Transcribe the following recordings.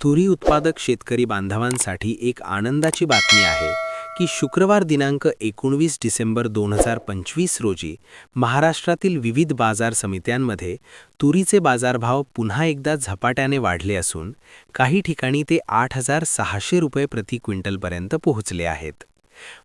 तुरी उत्पादक शेतकरी बांधवांसाठी एक आनंदाची बातमी आहे की शुक्रवार दिनांक एकोणवीस डिसेंबर दोन हजार पंचवीस रोजी महाराष्ट्रातील विविध बाजार समित्यांमध्ये तुरीचे बाजारभाव पुन्हा एकदा झपाट्याने वाढले असून काही ठिकाणी ते आठ हजार सहाशे रुपये प्रति क्विंटलपर्यंत पोहोचले आहेत.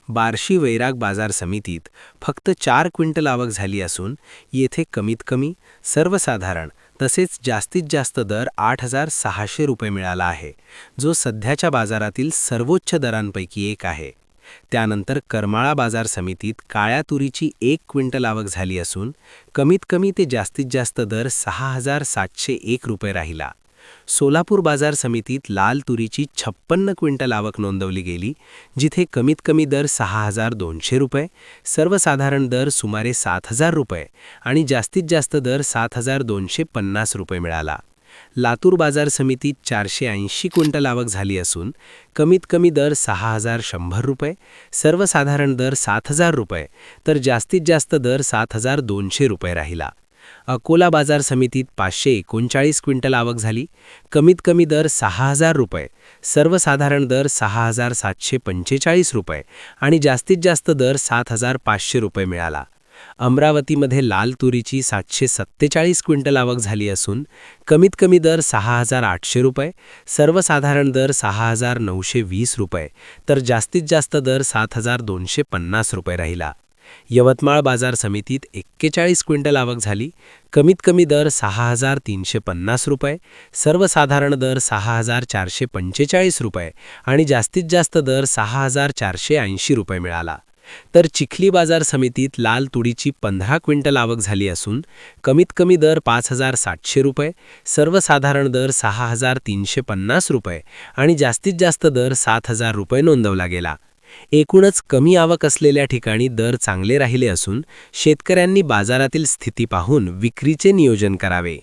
बार्शी वैराग बाजार समितीत फक्त चार क्विंटल आवक झाली असून येथे कमीत कमी सर्वसाधारण तसेच जास्तीत जास्त दर आठ हजार सहाशे रुपये मिळाला आहे जो सध्याच्या बाजारातील सर्वोच्च दरांपैकी एक आहे. त्यानंतर करमाळा बाजार समितीत काळ्या तुरीची एक क्विंटल आवक झाली असून कमीत कमी ते जास्तीत जास्त दर सहा हजार सातशे एक रुपये राहिला. सोलापूर बाजार समितीत लाल तुरीची छप्पन्न क्विंटल आवक नोंदवली गेली जिथे कमीत कमी दर सहा हजार दोनशे रुपये सर्वसाधारण दर सुमारे सात हजार रुपये आणि जास्तीत जास्त दर सात हजार दोनशे पन्नास रुपये मिळाला. लातूर बाजार समितीत चारशे ऐंशी क्विंटल आवक झाली असून कमीत कमी दर सहा हजार शंभर रुपये सर्वसाधारण दर सात हजार रुपये तर जास्तीत जास्त दर सात हजार दोनशे रुपये राहिला. अकोला बाजार समितीत पाचशे एकोणचाळीस क्विंटल आवक झाली. कमीत कमी दर सहा हजार रुपये. सर्वसाधारण दर सहा हजार सातशे पंचेचाळीस रुपये आणि जास्तीत जास्त दर सात हजार पाचशे रुपये मिळाला. अमरावतीमध्ये लाल तुरीची सातशे सत्तेचाळीस क्विंटल आवक झाली असून कमीत कमी दर सहा हजार आठशे रुपये सर्वसाधारण दर सहा हजार नऊशे वीस रुपये तर जास्तीत जास्त दर सात हजार दोनशे पन्नास रुपये राहिला. यवतमाळ बाजार समितीत एक्केचाळीस क्विंटल आवक झाली. कमीत कमी दर सहा हजार तीनशे पन्नास रुपये सर्वसाधारण दर सहा हजार चारशे पंचेचाळीस रुपये आणि जास्तीत जास्त दर सहा हजार चारशे ऐंशी रुपये मिळाला. तर चिखली बाजार समितीत लाल तुडीची पंधरा क्विंटल आवक झाली असून कमीत कमी दर पाच हजार सातशे रुपये सर्वसाधारण दर सहा हजार तीनशे पन्नास रुपये आणि जास्तीत जास्त दर सात हजार रुपये नोंदवला गेला. एकूणच कमी आवक असलेल्या ठिकाणी दर चांगले राहिले असून शेतकऱ्यांनी बाजारातील स्थिती पाहून विक्रीचे नियोजन करावे.